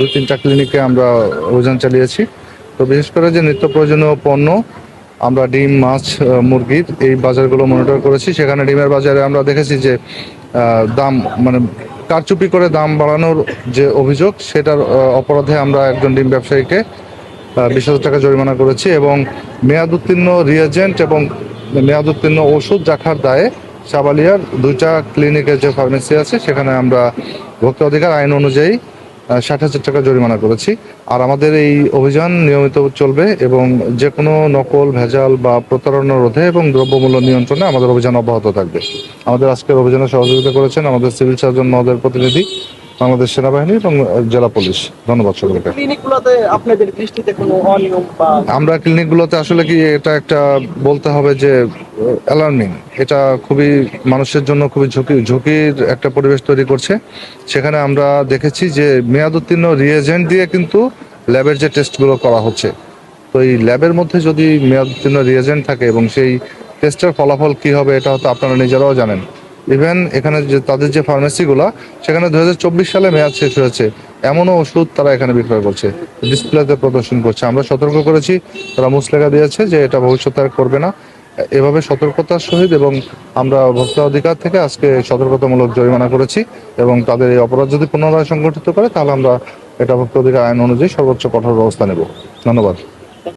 দুই তিনটা ক্লিনিকে আমরা অভিযান চালিয়েছি। তো বিশেষ করে যে নিত্য প্রয়োজনীয় পণ্য, আমরা ডিম, মাছ মুরগির এই বাজারগুলো মনিটর করেছি। সেখানে ডিমের বাজারে আমরা দেখেছি যে দাম মানে কারচুপি করে দাম বাড়ানোর যে অভিযোগ, সেটার অপরাধে আমরা একজন ডিম ব্যবসায়ীকে বিশ হাজার টাকা জরিমানা করেছি এবং মেয়াদ উত্তীর্ণ রিয়েজেন্ট এবং মেয়াদ উত্তীর্ণ ওষুধ রাখার দায়ে সাবালিয়ার দুইটা ক্লিনিকের যে ফার্মেসি আছে, সেখানে আমরা ভোক্তা অধিকার আইন অনুযায়ী ষাট হাজার টাকা জরিমানা করেছি। আর আমাদের এই অভিযান নিয়মিত চলবে এবং যে কোনো নকল ভেজাল বা প্রতারণা রোধে এবং দ্রব্যমূল্য নিয়ন্ত্রণে আমাদের অভিযান অব্যাহত থাকবে। আমাদের আজকের অভিযানে সহযোগিতা করেছেন আমাদের সিভিল সার্জন মহোদয়ের প্রতিনিধি বাংলাদেশ সেনাবাহিনী এবং জেলা পুলিশ। ধন্যবাদ সকলকে। আমরা ক্লিনিকগুলোতে আসলে কি এটা একটা বলতে হবে যে অ্যালার্মিং এটা খুবই মানুষের জন্য খুবই ঝুঁকি, ঝুঁকির একটা পরিবেশ তৈরি করছে। সেখানে আমরা দেখেছি যে মেয়াদ উত্তীর্ণ রিয়েজেন্ট দিয়ে কিন্তু ল্যাবের যে টেস্টগুলো করা হচ্ছে, তো এই ল্যাবের মধ্যে যদি মেয়াদ উত্তীর্ণ রিয়েজেন্ট থাকে এবং সেই টেস্টের ফলাফল কি হবে এটা হয়তো আপনারা নিজেরাও জানেন। ইভেন এখানে যে তাদের যে ফার্মেসিগুলো সেখানে দুই হাজার চব্বিশ সালে মেয়াদ শেষ হয়েছে। এমনও ওষুধ তারা এখানে বিক্রয় করছে ডিসপ্লেতে প্রদর্শন করছে। আমরা সতর্ক করেছি, তারা মুসলেখা দিয়েছে যে এটা ভবিষ্যতে আর করবে না। এভাবে সতর্কতার সহিত এবং আমরা ভোক্তা অধিকার থেকে আজকে সতর্কতামূলক জরিমানা করেছি এবং তাদের এই অপরাধ যদি পুনরায় সংগঠিত করে, তাহলে আমরা এটা ভোক্তা অধিকার আইন অনুযায়ী সর্বোচ্চ কঠোর ব্যবস্থা নেব। ধন্যবাদ।